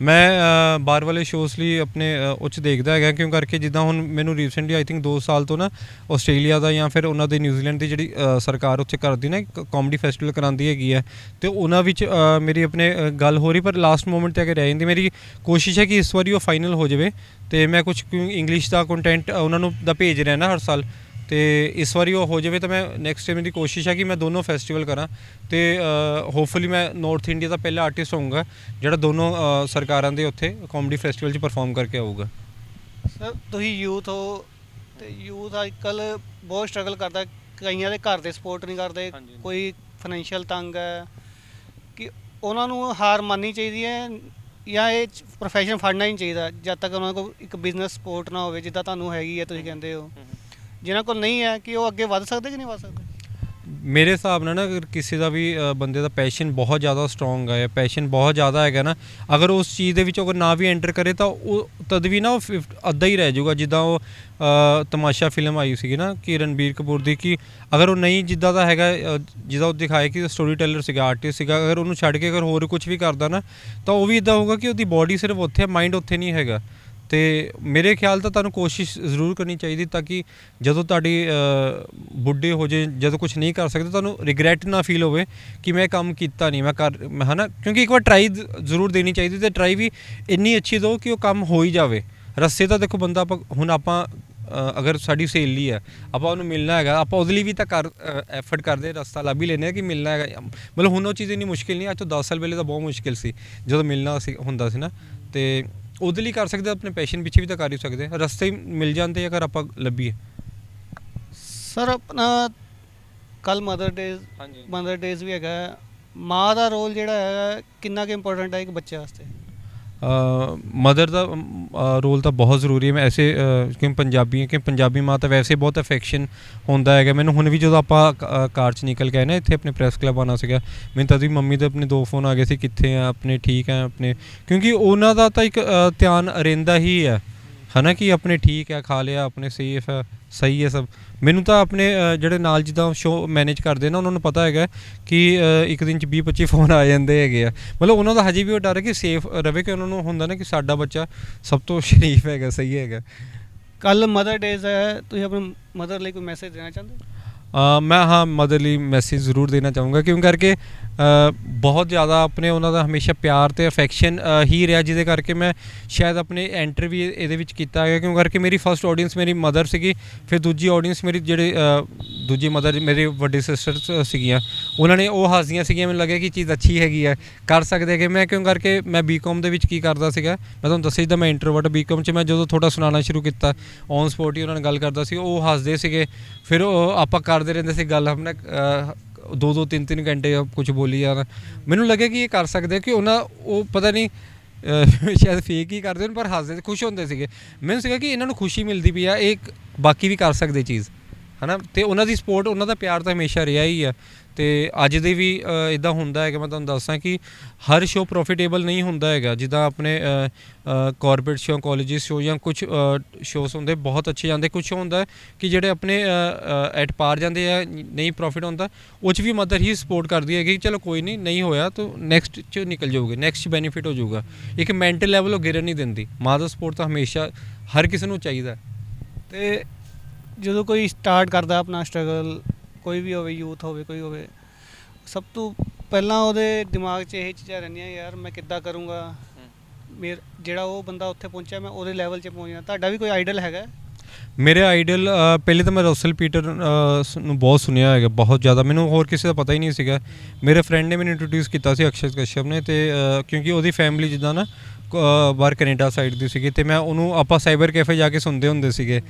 ਮੈਂ ਬਾਹਰ ਵਾਲੇ ਸ਼ੋਜ਼ ਲਈ ਆਪਣੇ ਅ, ਉਹ 'ਚ ਦੇਖਦਾ ਹੈਗਾ ਕਿਉਂ ਕਰਕੇ ਜਿੱਦਾਂ ਹੁਣ ਮੈਨੂੰ ਰੀਸੈਂਟਲੀ ਆਈ ਥਿੰਕ 2 ਸਾਲ ਤੋਂ ਨਾ ਆਸਟ੍ਰੇਲੀਆ ਦਾ ਜਾਂ ਫਿਰ ਉਹਨਾਂ ਦੇ ਨਿਊਜ਼ੀਲੈਂਡ ਦੀ ਜਿਹੜੀ ਸਰਕਾਰ ਉੱਥੇ ਕਰਦੀ ਨਾ ਕਾਮੇਡੀ ਫੈਸਟੀਵਲ ਕਰਾਉਂਦੀ ਹੈਗੀ ਹੈ ਤੇ ਉਹਨਾਂ ਵਿੱਚ ਮੇਰੀ ਆਪਣੇ ਗੱਲ ਹੋ ਰਹੀ ਪਰ ਲਾਸਟ ਮੂਮੈਂਟ ਤੇ ਅਗਰ ਰਹਿ ਜਾਂਦੀ ਮੇਰੀ ਕੋਸ਼ਿਸ਼ ਹੈ ਕਿ ਇਸ ਵਾਰੀ ਉਹ ਫਾਈਨਲ ਹੋ ਜਾਵੇ ਤੇ ਮੈਂ ਕੁਝ ਇੰਗਲਿਸ਼ ਦਾ ਕੰਟੈਂਟ ਉਹਨਾਂ ਨੂੰ ਦਾ ਭੇਜ ਰਿਹਾ ਨਾ ਹਰ ਸਾਲ ਤੇ ਇਸ ਵਾਰੀ ਉਹ ਹੋ ਜਾਵੇ ਤਾਂ ਮੈਂ ਨੈਕਸਟ ਟਾਈਮ ਦੀ ਕੋਸ਼ਿਸ਼ ਹੈ ਕਿ ਮੈਂ ਦੋਨੋਂ ਫੈਸਟੀਵਲ ਕਰਾਂ ਤੇ ਹੋਪਫੁਲੀ ਮੈਂ ਨਾਰਥ ਇੰਡੀਆ ਦਾ ਪਹਿਲਾ ਆਰਟਿਸਟ ਹੋਊਂਗਾ ਜਿਹੜਾ ਦੋਨੋਂ ਸਰਕਾਰਾਂ ਦੇ ਉੱਥੇ ਕਾਮੇਡੀ ਫੈਸਟੀਵਲ 'ਚ ਪਰਫਾਰਮ ਕਰਕੇ ਆਊਗਾ। ਸਰ ਤੁਸੀਂ ਯੂਥ ਹੋ ਤੇ ਯੂਥ ਅੱਜਕੱਲ ਬਹੁਤ ਸਟਰਗਲ ਕਰਦਾ ਕਈਆਂ ਦੇ ਘਰ ਦੇ ਸਪੋਰਟ ਨਹੀਂ ਕਰਦੇ। ਕੋਈ ਫਾਈਨੈਂਸ਼ੀਅਲ ਤੰਗ ਹੈ ਕਿ ਉਹਨਾਂ ਨੂੰ ਹਾਰ ਮੰਨਣੀ ਚਾਹੀਦੀ ਹੈ ਜਾਂ ਇਹ ਪ੍ਰੋਫੈਸ਼ਨ ਫੜਨਾ ਹੀ ਨਹੀਂ ਚਾਹੀਦਾ ਜਦ ਤੱਕ ਉਹਨਾਂ ਕੋਲ ਇੱਕ ਬਿਜ਼ਨਸ ਸਪੋਰਟ ਨਾ ਹੋਵੇ ਜਿੱਦਾਂ ਤੁਹਾਨੂੰ ਹੈਗੀ ਹੈ ਤੁਸੀਂ ਕਹਿੰਦੇ ਹੋ। ਜਿਨ੍ਹਾਂ ਕੋਲ ਨਹੀਂ ਹੈ ਕਿ ਉਹ ਅੱਗੇ ਵੱਧ ਸਕਦੇ ਕਿ ਨਹੀਂ ਵੱਧ ਸਕਦੇ? ਮੇਰੇ ਹਿਸਾਬ ਨਾਲ ਨਾ ਅਗਰ ਕਿਸੇ ਦਾ ਵੀ ਅ, ਬੰਦੇ ਦਾ ਪੈਸ਼ਨ ਬਹੁਤ ਜ਼ਿਆਦਾ ਸਟਰੋਂਗ ਹੈ ਪੈਸ਼ਨ ਬਹੁਤ ਜ਼ਿਆਦਾ ਹੈਗਾ ਨਾ ਅਗਰ ਉਸ ਚੀਜ਼ ਦੇ ਵਿੱਚ ਅਗਰ ਨਾ ਵੀ ਐਂਟਰ ਕਰੇ ਤਾਂ ਉਹ ਤਦ ਵੀ ਨਾ ਉਹ ਫਿਫ- ਅੱਧਾ ਹੀ ਰਹਿ ਜਾਊਗਾ। ਜਿੱਦਾਂ ਉਹ ਅ, ਤਮਾਸ਼ਾ ਫਿਲਮ ਆਈ ਸੀਗੀ ਨਾ ਕਿ ਰਣਬੀਰ ਕਪੂਰ ਦੀ ਕਿ ਅਗਰ ਉਹ ਨਹੀਂ ਜਿੱਦਾਂ ਦਾ ਹੈਗਾ ਅ, ਜਿੱਦਾਂ ਉਹ ਦਿਖਾਇਆ ਕਿ ਸਟੋਰੀ ਟੈਲਰ ਸੀਗਾ ਆਰਟਿਸਟ ਸੀਗਾ ਅਗਰ ਉਹਨੂੰ ਛੱਡ ਕੇ ਅਗਰ ਹੋਰ ਕੁਝ ਵੀ ਕਰਦਾ ਨਾ ਤਾਂ ਉਹ ਵੀ ਇਦਾਂ ਹੋਊਗਾ ਕਿ ਉਹਦੀ ਬਾਡੀ ਸਿਰਫ ਉੱਥੇ ਹੈ ਮਾਈਂਡ ਉੱਥੇ ਨਹੀਂ ਹੈਗਾ। ਤੇ ਮੇਰੇ ਖਿਆਲ ਤਾਂ ਤੁਹਾਨੂੰ ਕੋਸ਼ਿਸ਼ ਜ਼ਰੂਰ ਕਰਨੀ ਚਾਹੀਦੀ ਤਾਂ ਕਿ ਜਦੋਂ ਤੁਹਾਡੀ ਬੁੱਢੇ ਹੋ ਜੇ, ਜਦੋਂ ਕੁਝ ਨਹੀਂ ਕਰ ਸਕਦੇ, ਤੁਹਾਨੂੰ ਰਿਗਰੈਟ ਨਾ ਫੀਲ ਹੋਵੇ ਕਿ ਮੈਂ ਕੰਮ ਕੀਤਾ ਨਹੀਂ, ਮੈਂ ਕਰ, ਮੈਂ ਹਨਾ, ਕਿਉਂਕਿ ਇੱਕ ਵਾਰ ਟਰਾਈ ਜ਼ਰੂਰ ਦੇਣੀ ਚਾਹੀਦੀ ਤੇ ਟਰਾਈ ਵੀ ਇੰਨੀ ਅੱਛੀ ਦਿਓ ਕਿ ਉਹ ਕੰਮ ਹੋ ਹੀ ਜਾਵੇ। ਰਸਤੇ ਤਾਂ ਦੇਖੋ ਬੰਦਾ ਆਪਾਂ, ਹੁਣ ਆਪਾਂ ਅਗਰ ਸਾਡੀ ਸਹੇਲੀ ਹੈ, ਆਪਾਂ ਉਹਨੂੰ ਮਿਲਣਾ ਹੈਗਾ, ਆਪਾਂ ਉਹਦੇ ਲਈ ਵੀ ਤਾਂ ਕਰ ਐਫਰਟ ਕਰਦੇ ਰਸਤਾ ਲੱਭ ਹੀ ਲੈਨੇ ਆ ਕਿ ਮਿਲਣਾ ਹੈਗਾ। ਮਤਲਬ ਹੁਣ ਉਹ ਚੀਜ਼ ਇੰਨੀ ਮੁਸ਼ਕਿਲ ਨਹੀਂ, ਅੱਜ ਤੋਂ 10 ਸਾਲ ਪਹਿਲੇ ਤਾਂ ਬਹੁਤ ਮੁਸ਼ਕਿਲ ਸੀ, ਜਦੋਂ ਮਿਲਣਾ ਸੀ, ਹੁੰਦਾ ਸੀ ਨਾ, ਤੇ ਉਹਦੇ ਲਈ ਕਰ ਸਕਦੇ ਆਪਣੇ ਪੈਸ਼ਨ ਪਿੱਛੇ ਵੀ ਤਾਂ ਕਰ ਹੀ ਸਕਦੇ। ਰਸਤੇ ਹੀ ਮਿਲ ਜਾਂਦੇ ਅਗਰ ਆਪਾਂ ਲੱਭੀਏ ਸਰ ਆਪਣਾ ਕੱਲ ਮਦਰ ਡੇ ਹਾਂਜੀ ਮਦਰ ਡੇਜ਼ ਵੀ ਹੈਗਾ। ਮਾਂ ਦਾ ਰੋਲ ਜਿਹੜਾ ਹੈ ਕਿੰਨਾ ਕੁ ਇੰਪੋਰਟੈਂਟ ਹੈ ਇੱਕ ਬੱਚੇ ਵਾਸਤੇ ਮਦਰ ਦਾ ਰੋਲ ਤਾਂ ਬਹੁਤ ਜ਼ਰੂਰੀ ਹੈ। ਮੈਂ ਐਸੇ ਅ, ਕਿਉਂ ਪੰਜਾਬੀ ਹਾਂ ਕਿ ਪੰਜਾਬੀ ਮਾਂ ਤਾਂ ਵੈਸੇ ਬਹੁਤ ਅਫੈਕਸ਼ਨ ਹੁੰਦਾ ਹੈਗਾ। ਮੈਨੂੰ ਹੁਣ ਵੀ ਜਦੋਂ ਆਪਾਂ ਕਾਰ 'ਚ ਨਿਕਲ ਕੇ ਆਏ ਨਾ ਇੱਥੇ ਆਪਣੇ ਪ੍ਰੈਸ ਕਲੱਬ ਆਉਣਾ ਸੀਗਾ ਮੈਨੂੰ ਤਾਂ ਵੀ ਮੰਮੀ ਦੇ ਆਪਣੇ ਦੋ ਫੋਨ ਆ ਗਏ ਸੀ ਕਿੱਥੇ ਆ ਆਪਣੇ ਠੀਕ ਆ ਆਪਣੇ ਕਿਉਂਕਿ ਉਹਨਾਂ ਦਾ ਤਾਂ ਇੱਕ ਧਿਆਨ ਰਹਿੰਦਾ ਹੀ ਹੈ। ਹਨਾ ਕਿ ਆਪਣੇ ਠੀਕ ਹੈ ਖਾ ਲਿਆ ਆਪਣੇ ਸੇਫ ਹੈ ਸਹੀ ਹੈ ਸਭ। ਮੈਨੂੰ ਤਾਂ ਆਪਣੇ ਜਿਹੜੇ ਨਾਲ ਜਿੱਦਾਂ ਸ਼ੋ ਮੈਨੇਜ ਕਰਦੇ ਨਾ ਉਹਨਾਂ ਨੂੰ ਪਤਾ ਹੈਗਾ ਕਿ ਇੱਕ ਦਿਨ ਚ 20 25 ਫੋਨ ਆ ਜਾਂਦੇ ਹੈਗੇ ਆ। ਮਤਲਬ ਉਹਨਾਂ ਦਾ ਹਜੇ ਵੀ ਉਹ ਡਰ ਹੈ ਕਿ ਸੇਫ ਰਵੇ ਕਿ ਉਹਨਾਂ ਨੂੰ ਹੁੰਦਾ ਨਾ ਕਿ ਸਾਡਾ ਬੱਚਾ ਸਭ ਤੋਂ ਸ਼ਰੀਫ ਹੈਗਾ ਸਹੀ ਹੈਗਾ। ਕੱਲ ਮਦਰ ਡੇਜ਼ ਹੈ ਤੁਸੀਂ ਆਪਣੀ ਮਦਰ ਲਈ ਕੋਈ ਮੈਸੇਜ ਦੇਣਾ ਚਾਹੁੰਦੇ ਹੋ? ਮੈਂ ਹਾਂ ਮਦਰ ਲਈ ਮੈਸੇਜ ਜ਼ਰੂਰ ਦੇਣਾ ਚਾਹੂੰਗਾ ਕਿਉਂ ਕਰਕੇ ਬਹੁਤ ਜ਼ਿਆਦਾ ਆਪਣੇ ਉਹਨਾਂ ਦਾ ਹਮੇਸ਼ਾ ਪਿਆਰ ਤੇ ਅਫੈਕਸ਼ਨ ਹੀ ਰਿਹਾ ਜਿਹਦੇ ਕਰਕੇ ਮੈਂ ਸ਼ਾਇਦ ਆਪਣੇ ਐਂਟਰ ਵੀ ਇਹਦੇ ਵਿੱਚ ਕੀਤਾ ਗਿਆ ਕਿਉਂ ਕਰਕੇ ਮੇਰੀ ਫਰਸਟ ਆਡੀਅנס ਮੇਰੀ ਮਦਰ ਸੀਗੀ, ਫਿਰ ਦੂਜੀ ਆਡੀਅנס ਮੇਰੀ ਜਿਹੜੇ ਦੂਜੀ ਮਦਰ ਮੇਰੇ ਵੱਡੇ ਸਿਸਟਰ ਸੀਗੀਆਂ। ਉਹਨਾਂ ਨੇ ਉਹ ਹਾਜ਼ਰੀਆਂ ਸੀਗੀਆਂ, ਮੈਨੂੰ ਲੱਗਿਆ ਕਿ ਚੀਜ਼ ਅੱਛੀ ਹੈਗੀ ਹੈ ਕਰ ਸਕਦੇ ਕਿ ਮੈਂ ਕਿਉਂ ਕਰਕੇ, ਮੈਂ ਬੀਕਾਮ ਦੇ ਵਿੱਚ ਕੀ ਕਰਦਾ ਸੀਗਾ, ਮੈਂ ਤੁਹਾਨੂੰ ਦੱਸਿਆ ਜਿੱਦਾਂ ਮੈਂ ਇੰਟਰਵਰਟ ਬੀਕਾਮ ਚ, ਮੈਂ ਜਦੋਂ ਥੋੜਾ ਸੁਣਾਉਣਾ ਸ਼ੁਰੂ ਕੀਤਾ ਔਨ ਸਪੋਟ ਹੀ ਉਹਨਾਂ ਨਾਲ ਗੱਲ ਕਰਦਾ ਸੀ, ਉਹ ਹੱਸਦੇ ਸੀਗੇ, ਫਿਰ ਉਹ ਆਪਾਂ ਕਰਦੇ ਰਹਿੰਦੇ ਸੀ ਗੱਲ, ਆਪਣਾ ਦੋ ਦੋ ਤਿੰਨ ਤਿੰਨ ਘੰਟੇ ਕੁਝ ਬੋਲੀ ਜਾਣਾ। ਮੈਨੂੰ ਲੱਗਿਆ ਕਿ ਇਹ ਕਰ ਸਕਦੇ ਕਿ ਉਹਨਾਂ, ਉਹ ਪਤਾ ਨਹੀਂ ਸ਼ਾਇਦ ਫੇਕ ਹੀ ਕਰਦੇ ਨੇ ਪਰ ਹੱਸਦੇ ਤੇ ਖੁਸ਼ ਹੁੰਦੇ ਸੀਗੇ। ਮੈਨੂੰ ਸੀਗਾ ਕਿ ਇਹਨਾਂ ਨੂੰ ਖੁਸ਼ੀ ਮਿਲਦੀ ਪਈ ਆ, ਇਹ ਬਾਕੀ ਵੀ ਕਰ ਸਕਦੇ ਚੀਜ਼, ਹਨਾ? ਤੇ ਉਹਨਾਂ ਦੀ ਸਪੋਰਟ ਉਹਨਾਂ ਦਾ ਪਿਆਰ ਤਾਂ ਹਮੇਸ਼ਾ ਰਿਹਾ ਹੀ ਆ। ਤੇ ਅੱਜ ਦੇ ਵੀ ਇਦਾਂ ਹੁੰਦਾ ਹੈ ਕਿ ਮੈਂ ਤੁਹਾਨੂੰ ਦੱਸਾਂ ਕਿ ਹਰ ਸ਼ੋਅ ਪ੍ਰੋਫਿਟੇਬਲ ਨਹੀਂ ਹੁੰਦਾ ਹੈਗਾ। ਜਿੱਦਾਂ ਆਪਣੇ ਕਾਰਪੋਰੇਟ ਸ਼ੋ ਕਾਲਜਿਸ ਸ਼ੋਅ ਜਾਂ ਕੁਝ ਸ਼ੋਅਸ ਹੁੰਦੇ ਬਹੁਤ ਅੱਛੇ ਜਾਂਦੇ। ਕੁਝ ਹੁੰਦਾ ਕਿ ਜਿਹੜੇ ਆਪਣੇ ਐਟ ਪਾਰ ਜਾਂਦੇ ਆ ਨਹੀਂ ਪ੍ਰੋਫਿਟ ਹੁੰਦਾ, ਉਹ 'ਚ ਵੀ ਮਦਰ ਹੀ ਸਪੋਰਟ ਕਰਦੀ ਹੈ ਕਿ ਚਲੋ ਕੋਈ ਨਹੀਂ ਨਹੀਂ ਹੋਇਆ ਤਾਂ ਨੈਕਸਟ 'ਚ ਨਿਕਲ ਜਾਓਗੇ ਨੈਕਸਟ ਬੈਨੀਫਿਟ ਹੋ ਜਾਊਗਾ। ਇੱਕ ਮੈਂਟਲ ਲੈਵਲ ਉਹ ਗਿਰਨ ਨਹੀਂ ਦਿੰਦੀ। ਮਾਂ ਦਾ ਸਪੋਰਟ ਤਾਂ ਹਮੇਸ਼ਾ ਹਰ ਕਿਸੇ ਨੂੰ ਚਾਹੀਦਾ। ਹੈ। ਤੇ ਜਦੋਂ ਕੋਈ ਸਟਾਰਟ ਕਰਦਾ ਆਪਣਾ ਸਟਰਗਲ ਕੋਈ ਵੀ ਹੋਵੇ ਯੂਥ ਹੋਵੇ, ਕੋਈ ਹੋਵੇ, ਸਭ ਤੋਂ ਪਹਿਲਾਂ ਉਹਦੇ ਦਿਮਾਗ 'ਚ ਇਹ ਚੀਜ਼ਾਂ ਰਹਿੰਦੀਆਂ ਯਾਰ ਮੈਂ ਕਿੱਦਾਂ ਕਰੂੰਗਾ? ਮੇਰ, ਜਿਹੜਾ ਉਹ ਬੰਦਾ ਉੱਥੇ ਪਹੁੰਚਿਆ, ਮੈਂ ਉਹਦੇ ਲੈਵਲ 'ਚ ਪਹੁੰਚਣਾ ਤੁਹਾਡਾ ਵੀ ਕੋਈ ਆਈਡਲ ਹੈਗਾ? ਮੇਰੇ ਆਈਡਲ ਪਹਿਲੇ ਤਾਂ ਮੈਂ ਰਸਲ ਪੀਟਰ ਨੂੰ ਬਹੁਤ ਸੁਣਿਆ ਹੈਗਾ, ਬਹੁਤ ਜ਼ਿਆਦਾ। ਮੈਨੂੰ ਹੋਰ ਕਿਸੇ ਦਾ ਪਤਾ ਹੀ ਨਹੀਂ ਸੀਗਾ। ਮੇਰੇ ਫਰੈਂਡ ਨੇ ਮੈਨੂੰ ਇੰਟਰੋਡਿਊਸ ਕੀਤਾ ਸੀ ਅਕਸ਼ਰ ਕਸ਼ਯਪ ਨੇ ਤੇ ਕਿਉਂਕਿ ਉਹਦੀ ਫੈਮਿਲੀ ਜਿੱਦਾਂ ਨਾ ਬਾਹਰ ਕੈਨੇਡਾ ਸਾਈਡ ਦੀ ਸੀਗੀ ਤੇ ਮੈਂ ਉਹਨੂੰ, ਆਪਾਂ ਸਾਈਬਰ ਕੈਫੇ ਜਾ ਕੇ ਸੁਣਦੇ ਹੁੰਦੇ ਸੀਗੇ,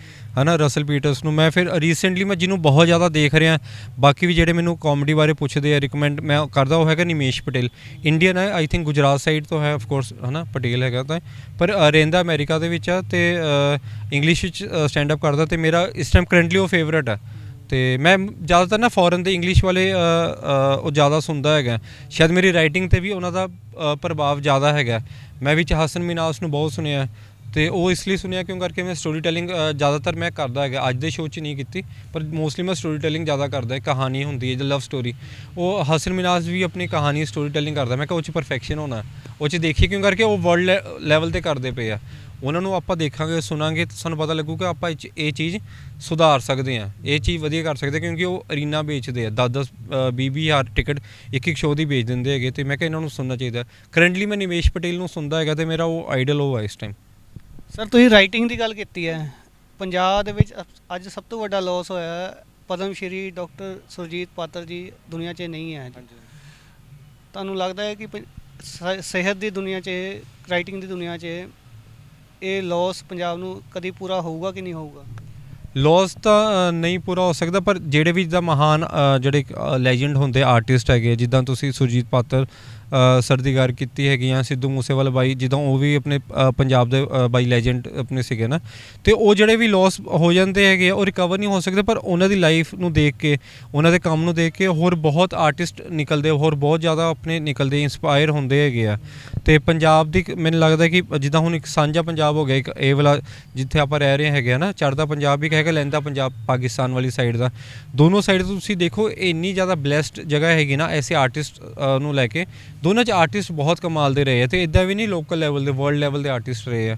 ਹਨਾ, ਰਸਲ ਪੀਟਰਸ ਨੂੰ। ਮੈਂ ਫਿਰ ਰੀਸੈਂਟਲੀ ਮੈਂ ਜਿਹਨੂੰ ਬਹੁਤ ਜ਼ਿਆਦਾ ਦੇਖ ਰਿਹਾ, ਬਾਕੀ ਵੀ ਜਿਹੜੇ ਮੈਨੂੰ ਕਾਮੇਡੀ ਬਾਰੇ ਪੁੱਛਦੇ ਆ ਰਿਕਮੈਂਡ ਮੈਂ ਕਰਦਾ, ਉਹ ਹੈਗਾ ਨਿਮੇਸ਼ ਪਟੇਲ। ਇੰਡੀਅਨ ਹੈ ਆਈ ਥਿੰਕ ਗੁਜਰਾਤ ਸਾਈਡ ਤੋਂ ਹੈ ਆਫ ਕੋਰਸ ਹਨਾ, ਪਟੇਲ ਹੈਗਾ ਤਾਂ। ਪਰ ਰਹਿੰਦਾ ਅਮਰੀਕਾ ਦੇ ਵਿੱਚ ਆ ਤੇ ਇੰਗਲਿਸ਼ ਵਿੱਚ ਸਟੈਂਡ ਅਪ ਕਰਦਾ ਤੇ ਮੇਰਾ ਇਸ ਟਾਈਮ ਕਰੰਟਲੀ ਉਹ ਫੇਵਰਟ ਆ। ਤੇ ਮੈਂ ਜ਼ਿਆਦਾਤਰ ਨਾ ਫੋਰਨ ਦੇ ਇੰਗਲਿਸ਼ ਵਾਲੇ ਉਹ ਜ਼ਿਆਦਾ ਸੁਣਦਾ ਹੈਗਾ। ਸ਼ਾਇਦ ਮੇਰੀ ਰਾਈਟਿੰਗ ਤੇ ਵੀ ਉਹਨਾਂ ਦਾ ਪ੍ਰਭਾਵ ਜ਼ਿਆਦਾ ਹੈਗਾ। ਮੈਂ ਵਿੱਚ ਹਸਨ ਮਿਨਾਸ ਨੂੰ ਬਹੁਤ ਸੁਣਿਆ। ਤੇ ਉਹ ਇਸ ਲਈ ਸੁਣਿਆ ਕਿਉਂ? ਕਰਕੇ ਮੈਂ ਸਟੋਰੀ ਟੈਲਿੰਗ ਜ਼ਿਆਦਾਤਰ ਮੈਂ ਕਰਦਾ ਹੈਗਾ। ਅੱਜ ਦੇ ਸ਼ੋਅ 'ਚ ਨਹੀਂ ਕੀਤੀ, ਪਰ ਮੋਸਟਲੀ ਮੈਂ ਸਟੋਰੀ ਟੈਲਿੰਗ ਜ਼ਿਆਦਾ ਕਰਦਾ ਹੈ। ਕਹਾਣੀ ਹੁੰਦੀ ਹੈ ਜੋ ਲਵ ਸਟੋਰੀ ਉਹ ਹਸਨ ਮਿਨਾਸ ਵੀ ਆਪਣੀ ਕਹਾਣੀ ਸਟੋਰੀ ਟੈਲਿੰਗ ਕਰਦਾ। ਮੈਂ ਕਿਹਾ ਉਹ 'ਚ ਪਰਫੈਕਸ਼ਨ ਹੋਣਾ। ਉਹ 'ਚ ਦੇਖੀਏ ਕਿਉਂ? ਕਰਕੇ ਉਹ ਵਰਲਡ ਲੈਵਲ ਤੇ ਕਰਦੇ ਪਏ ਆ। ਉਹਨਾਂ ਨੂੰ ਆਪਾਂ ਦੇਖਾਂਗੇ ਸੁਣਾਂਗੇ ਤਾਂ ਸਾਨੂੰ ਪਤਾ ਲੱਗੂਗਾ ਆਪਾਂ ਇਹ 'ਚ ਇਹ ਚੀਜ਼ ਸੁਧਾਰ ਸਕਦੇ ਆ ਇਹ ਚੀਜ਼ ਵਧੀਆ ਕਰ ਸਕਦੇ ਕਿਉਂਕਿ ਉਹ ਅਰੀਨਾ ਵੇਚਦੇ ਆ। 10 10 20 ਹਜ਼ਾਰ ਟਿਕਟ ਇੱਕ ਇੱਕ ਸ਼ੋਅ ਦੀ ਵੇਚ ਦਿੰਦੇ ਹੈਗੇ ਤੇ ਮੈਂ ਕਿਹਾ ਇਹਨਾਂ ਨੂੰ ਸੁਣਨਾ ਚਾਹੀਦਾ। ਕਰੰਟਲੀ ਮੈਂ ਨਿਵੇਸ਼ ਪਟੇਲ ਨੂੰ ਸੁਣਦਾ ਹੈਗਾ ਤੇ ਮੇਰਾ ਉਹ ਆਈਡਲ ਉਹ ਹੈ ਇਸ ਟਾਈਮ ਸਰ ਤੁਸੀਂ ਰਾਈਟਿੰਗ ਦੀ ਗੱਲ ਕੀਤੀ ਹੈ। ਪੰਜਾਬ ਦੇ ਵਿੱਚ ਅ- ਅੱਜ ਸਭ ਤੋਂ ਵੱਡਾ ਲਾਸ ਹੋਇਆ ਹੈ, ਪਦਮ ਸ਼੍ਰੀ ਡਾਕਟਰ ਸੁਰਜੀਤ ਪਾਤਰ ਜੀ ਦੁਨੀਆ 'ਚ ਨਹੀਂ ਹੈ। ਤੁਹਾਨੂੰ ਲੱਗਦਾ ਹੈ ਕਿ ਪੰ- ਸ- ਸਿਹਤ ਦੀ ਦੁਨੀਆ 'ਚ ਰਾਈਟਿੰਗ ਦੀ ਦੁਨੀਆ 'ਚ ਇਹ ਲਾਸ ਪੰਜਾਬ ਨੂੰ ਕਦੀ ਪੂਰਾ ਹੋਊਗਾ ਕਿ ਨਹੀਂ ਹੋਊਗਾ? ਲਾਸ ਤਾਂ ਨਹੀਂ ਪੂਰਾ ਹੋ ਸਕਦਾ, ਪਰ ਜਿਹੜੇ ਵੀ ਜਿੱਦਾਂ ਮਹਾਨ ਜਿਹੜੇ ਲੈਜੈਂਡ ਹੁੰਦੇ ਆਰਟਿਸਟ ਹੈਗੇ, ਜਿੱਦਾਂ ਤੁਸੀਂ ਸੁਰਜੀਤ ਪਾਤਰ ਸਰਦੀਗਾਰ ਕੀਤੀ ਹੈਗੀਆਂ ਸਿੱਧੂ ਮੂਸੇਵਾਲਾ ਬਾਈ ਜਿੱਦਾਂ ਉਹ ਵੀ ਆਪਣੇ ਪੰਜਾਬ ਦੇ ਬਾਈ ਲੈਜੈਂਡ ਆਪਣੇ ਸੀਗੇ ਨਾ। ਤੇ ਉਹ ਜਿਹੜੇ ਵੀ ਲਾਸ ਹੋ ਜਾਂਦੇ ਹੈਗੇ ਆ, ਉਹ ਰਿਕਵਰ ਨਹੀਂ ਹੋ ਸਕਦੇ ਪਰ ਉਹਨਾਂ ਦੀ ਲਾਈਫ ਨੂੰ ਦੇਖ ਕੇ ਉਹਨਾਂ ਦੇ ਕੰਮ ਨੂੰ ਦੇਖ ਕੇ ਹੋਰ ਬਹੁਤ ਆਰਟਿਸਟ ਨਿਕਲਦੇ ਹੋਰ ਬਹੁਤ ਜ਼ਿਆਦਾ ਆਪਣੇ ਨਿਕਲਦੇ ਇਨਸਪਾਇਰ ਹੁੰਦੇ ਹੈਗੇ ਆ। ਤੇ ਪੰਜਾਬ ਦੀ ਇੱਕ- ਮੈਨੂੰ ਲੱਗਦਾ ਕਿ ਜਿੱਦਾਂ ਹੁਣ ਇੱਕ ਸਾਂਝਾ ਪੰਜਾਬ ਹੋ ਗਿਆ ਇੱਕ ਇਹ ਵਾਲਾ ਜਿੱਥੇ ਆਪਾਂ ਰਹਿ ਰਹੇ ਹੈਗੇ ਆ ਨਾ ਚੜਦਾ ਪੰਜਾਬ ਵੀ ਇੱਕ ਹੈਗਾ ਲੈਂਦਾ ਪੰਜਾਬ ਪਾਕਿਸਤਾਨ ਵਾਲੀ ਸਾਈਡ ਦਾ। ਦੋਨੋਂ ਸਾਈਡ ਤੁਸੀਂ ਦੇਖੋ ਇੰਨੀ ਜ਼ਿਆਦਾ ਬਲੈਸਡ ਜਗ੍ਹਾ ਹੈਗੀ ਨਾ ਐਸੇ ਆਰਟਿਸਟ ਨੂੰ ਲੈ ਕੇ ਦੋਨਾਂ 'ਚ ਆਰਟਿਸਟ ਬਹੁਤ ਕਮਾਲ ਦੇ ਰਹੇ ਆ ਤੇ ਇਦਾਂ ਵੀ ਨਹੀਂ ਲੋਕਲ ਲੈਵਲ ਦੇ ਵਰਲਡ ਲੈਵਲ ਦੇ ਆਰਟਿਸਟ ਰਹੇ ਆ।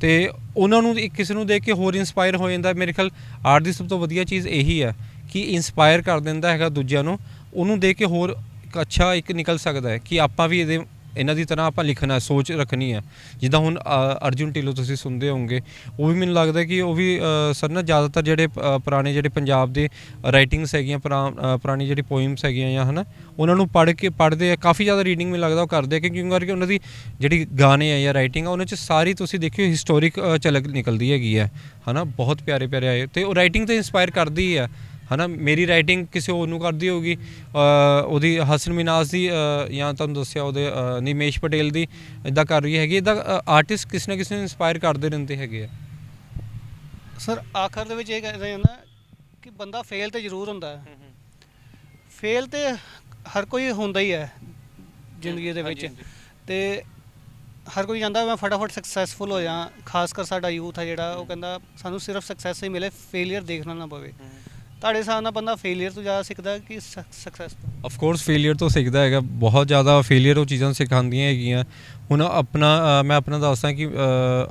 ਤੇ ਉਹਨਾਂ ਨੂੰ ਕਿਸੇ ਨੂੰ ਦੇਖ ਕੇ ਹੋਰ ਇਨਸਪਾਇਰ ਹੋ ਜਾਂਦਾ, ਮੇਰੇ ਖਿਆਲ ਆਰਟ ਦੀ ਸਭ ਤੋਂ ਵਧੀਆ ਚੀਜ਼ ਇਹੀ ਆ ਕਿ ਇਨਸਪਾਇਰ ਕਰ ਦਿੰਦਾ ਹੈਗਾ ਦੂਜਿਆਂ ਨੂੰ, ਉਹਨੂੰ ਦੇਖ ਕੇ ਹੋਰ ਇੱਕ ਅੱਛਾ ਇੱਕ ਨਿਕਲ ਸਕਦਾ ਹੈ ਕਿ ਆਪਾਂ ਵੀ ਇਹਦੇ ਇਹਨਾਂ ਦੀ ਤਰ੍ਹਾਂ ਆਪਾਂ ਲਿਖਣਾ ਸੋਚ ਰੱਖਣੀ ਹੈ। ਜਿੱਦਾਂ ਹੁਣ ਅ, ਅਰਜੁਨ ਢਿੱਲੋਂ ਤੁਸੀਂ ਸੁਣਦੇ ਹੋਵੋਗੇ ਉਹ ਵੀ ਮੈਨੂੰ ਲੱਗਦਾ ਕਿ ਉਹ ਵੀ ਅ, ਸਰ ਨਾ ਜ਼ਿਆਦਾਤਰ ਜਿਹੜੇ ਅ, ਪੁਰਾਣੇ ਜਿਹੜੇ ਪੰਜਾਬ ਦੇ ਰਾਈਟਿੰਗਸ ਹੈਗੀਆਂ ਪੁਰਾ- ਅ, ਪੁਰਾਣੀ ਜਿਹੜੀ ਪੋਇਮਸ ਹੈਗੀਆਂ ਜਾਂ ਹਨਾ ਉਹਨਾਂ ਨੂੰ ਪੜ੍ਹ ਕੇ ਪੜ੍ਹਦੇ ਆ ਕਾਫੀ ਜ਼ਿਆਦਾ ਰੀਡਿੰਗ ਮੈਨੂੰ ਲੱਗਦਾ ਉਹ ਕਰਦੇ ਆ ਕਿ ਕਿਉਂ ਕਰਕੇ ਉਹਨਾਂ ਦੀ ਜਿਹੜੀ ਗਾਣੇ ਆ ਜਾਂ ਰਾਈਟਿੰਗ ਆ ਉਹਨਾਂ 'ਚ ਸਾਰੀ ਤੁਸੀਂ ਦੇਖਿਓ ਹਿਸਟੋਰਿਕ ਝਲਕ ਨਿਕਲਦੀ ਹੈਗੀ ਹੈ ਹਨਾ ਬਹੁਤ ਪਿਆਰੇ ਪਿਆਰੇ ਆਏ ਤੇ ਉਹ ਰਾਈਟਿੰਗ ਤੇ ਇਨਸਪਾਇਰ ਕਰਦੀ ਆ। ਹਨਾ ਮੇਰੀ ਰਾਈਟਿੰਗ ਕਿਸੇ ਹੋਰ ਨੂੰ ਕਰਦੀ ਹੋਊਗੀ। ਅ, ਉਹਦੀ ਹਸਨ ਮਿਨਾਜ਼ ਦੀ ਜਾਂ ਤੁਹਾਨੂੰ ਦੱਸਿਆ ਉਹਦੇ ਨਿਮੇਸ਼ ਪਟੇਲ ਦੀ ਇਦਾਂ ਕਰ ਰਹੀ ਹੈਗੀ। ਇਦਾਂ ਆਰਟਿਸਟ ਕਿਸੇ ਨਾ ਕਿਸੇ ਨੂੰ ਇਨਸਪਾਇਰ ਕਰਦੇ ਰਹਿੰਦੇ ਹੈਗੇ ਆ। ਸਰ ਆਖਰ ਦੇ ਵਿੱਚ ਇਹ ਕਹਿ ਰਹੇ ਹਾਂ ਨਾ ਕਿ ਬੰਦਾ ਫੇਲ ਤੇ ਜ਼ਰੂਰ ਹੁੰਦਾ ਹੈ। ਫੇਲ ਤੇ ਹਰ ਕੋਈ ਹੁੰਦਾ ਹੀ ਹੈ ਜ਼ਿੰਦਗੀ ਦੇ ਵਿੱਚ। ਤੇ ਹਰ ਕੋਈ ਚਾਹੁੰਦਾ ਮੈਂ ਫਟਾਫਟ ਸਕਸੈਸਫੁਲ ਹੋ ਜਾ ਖਾਸ ਕਰ ਸਾਡਾ ਯੂਥ ਹੈ ਜਿਹੜਾ ਉਹ ਕਹਿੰਦਾ ਸਾਨੂੰ ਸਿਰਫ ਸਕਸੈਸ ਹੀ ਮਿਲੇ ਫੇਲਿਅਰ ਦੇਖਣਾ ਨਾ ਪਵੇ। ਤੁਹਾਡੇ ਹਿਸਾਬ ਨਾਲ ਬੰਦਾ ਫੇਲਿਅਰ ਤੋਂ ਜ਼ਿਆਦਾ ਸਿੱਖਦਾ ਕਿ ਸਕਸੈਸ ਤੋਂ ਆਫ ਕੋਰਸ ਫੇਲਿਅਰ ਤੋਂ ਸਿੱਖਦਾ ਹੈਗਾ। ਬਹੁਤ ਜ਼ਿਆਦਾ ਫੇਲਿਅਰ ਉਹ ਚੀਜ਼ਾਂ ਸਿਖਾਉਂਦੀਆਂ ਹੈਗੀਆਂ। ਹੁਣ ਆਪਣਾ ਮੈਂ ਆਪਣਾ ਦੱਸਦਾ ਕਿ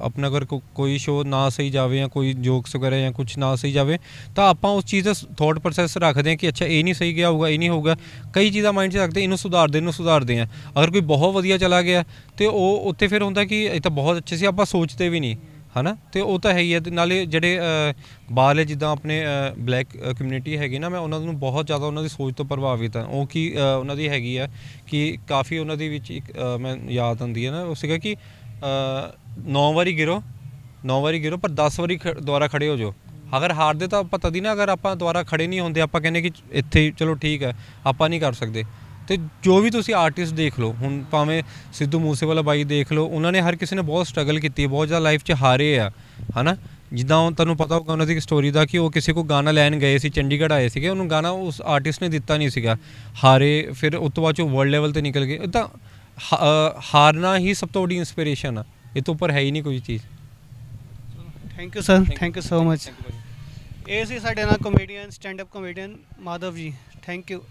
ਆਪਣਾ ਅਗਰ ਕੋ- ਕੋਈ ਸ਼ੋਅ ਨਾ ਸਹੀ ਜਾਵੇ ਜਾਂ ਕੋਈ ਜੋਕਸ ਵਗੈਰਾ ਜਾਂ ਕੁਝ ਨਾ ਸਹੀ ਜਾਵੇ, ਤਾਂ ਆਪਾਂ ਉਸ ਚੀਜ਼ ਦਾ ਥੋਟ ਪ੍ਰੋਸੈਸ ਰੱਖਦੇ ਹਾਂ ਕਿ ਅੱਛਾ, ਇਹ ਨਹੀਂ ਸਹੀ ਗਿਆ ਹੋਊਗਾ, ਇਹ ਨਹੀਂ ਹੋਊਗਾ। ਕਈ ਚੀਜ਼ਾਂ ਮਾਈਂਡ 'ਚ ਰੱਖਦੇ, ਇਹਨੂੰ ਸੁਧਾਰਦੇ ਇਹਨੂੰ ਸੁਧਾਰਦੇ ਆ ਅਗਰ ਕੋਈ ਬਹੁਤ ਵਧੀਆ ਚਲਾ ਗਿਆ ਤੇ ਉਹ, ਉੱਥੇ ਫਿਰ ਹੁੰਦਾ ਕਿ ਇਹ ਤਾਂ ਬਹੁਤ ਅੱਛੇ ਸੀ, ਆਪਾਂ ਸੋਚਦੇ ਵੀ ਨਹੀਂ। ਹਨਾ? ਤੇ ਉਹ ਤਾਂ ਹੈ ਹੀ ਹੈ ਤੇ ਨਾਲੇ ਜਿਹੜੇ ਅ, ਬਾਹਰਲੇ ਜਿੱਦਾਂ ਆਪਣੇ ਬਲੈਕ ਕਮਿਊਨਿਟੀ ਹੈਗੀ ਨਾ ਮੈਂ ਉਹਨਾਂ ਨੂੰ ਬਹੁਤ ਜ਼ਿਆਦਾ ਉਹਨਾਂ ਦੀ ਸੋਚ ਤੋਂ ਪ੍ਰਭਾਵਿਤ ਹਾਂ। ਉਹ ਕੀ ਉਹਨਾਂ ਦੀ ਹੈਗੀ ਆ ਕਿ ਕਾਫੀ ਉਹਨਾਂ ਦੇ ਵਿੱਚ ਇੱਕ ਮੈਂ ਯਾਦ ਆਉਂਦੀ ਹੈ ਨਾ ਉਹ ਸੀਗਾ ਕਿ 9 ਵਾਰੀ ਗਿਰੋ 9 ਵਾਰੀ ਗਿਰੋ ਪਰ 10 ਵਾਰੀ ਖ- ਦੁਬਾਰਾ ਖੜੇ ਹੋ ਜਾਓ। ਅਗਰ ਹਾਰਦੇ ਤਾਂ ਪਤਾ ਦੀ ਨਾ ਅਗਰ ਆਪਾਂ ਦੁਬਾਰਾ ਖੜੇ ਨਹੀਂ ਹੁੰਦੇ ਆਪਾਂ ਕਹਿੰਦੇ ਕਿ ਇੱਥੇ ਹੀ ਚਲੋ ਠੀਕ ਹੈ ਆਪਾਂ ਨਹੀਂ ਕਰ ਸਕਦੇ। ਤੇ ਜੋ ਵੀ ਤੁਸੀਂ ਆਰਟਿਸਟ ਦੇਖ ਲਓ ਹੁਣ ਭਾਵੇਂ ਸਿੱਧੂ ਮੂਸੇਵਾਲਾ ਬਾਈ ਦੇਖ ਲਓ ਉਹਨਾਂ ਨੇ ਹਰ ਕਿਸੇ ਨੇ ਬਹੁਤ ਸਟਰਗਲ ਕੀਤੀ ਹੈ ਬਹੁਤ ਜ਼ਿਆਦਾ ਲਾਈਫ 'ਚ ਹਾਰੇ ਆ ਹਨਾ? ਜਿੱਦਾਂ ਹੁਣ ਤੁਹਾਨੂੰ ਪਤਾ ਹੋਊਗਾ ਉਹਨਾਂ ਦੀ ਸਟੋਰੀ ਦਾ ਕਿ ਉਹ ਕਿਸੇ ਕੋ ਗਾਣਾ ਲੈਣ ਗਏ ਸੀ ਚੰਡੀਗੜ੍ਹ ਆਏ ਸੀਗੇ ਉਹਨੂੰ ਗਾਣਾ ਉਸ ਆਰਟਿਸਟ ਨੇ ਦਿੱਤਾ ਨਹੀਂ ਸੀਗਾ। ਹਾਰੇ ਫਿਰ ਉਸ ਤੋਂ ਬਾਅਦ ਚੋਂ ਵਰਲਡ ਲੈਵਲ ਤੇ ਨਿਕਲ ਗਏ। ਇਦਾਂ ਹਾਰਨਾ ਹੀ ਸਭ ਤੋਂ ਵੱਡੀ ਇਨਸਪੀਰੇਸ਼ਨ ਆ। ਇਹ ਤੋਂ ਉੱਪਰ ਹੈ ਹੀ ਨਹੀਂ ਕੋਈ ਚੀਜ਼। Thank you sir thank you so much ਇਹ ਸੀ ਸਾਡੇ ਨਾਲ comedian stand up comedian Madhav ji. Thank you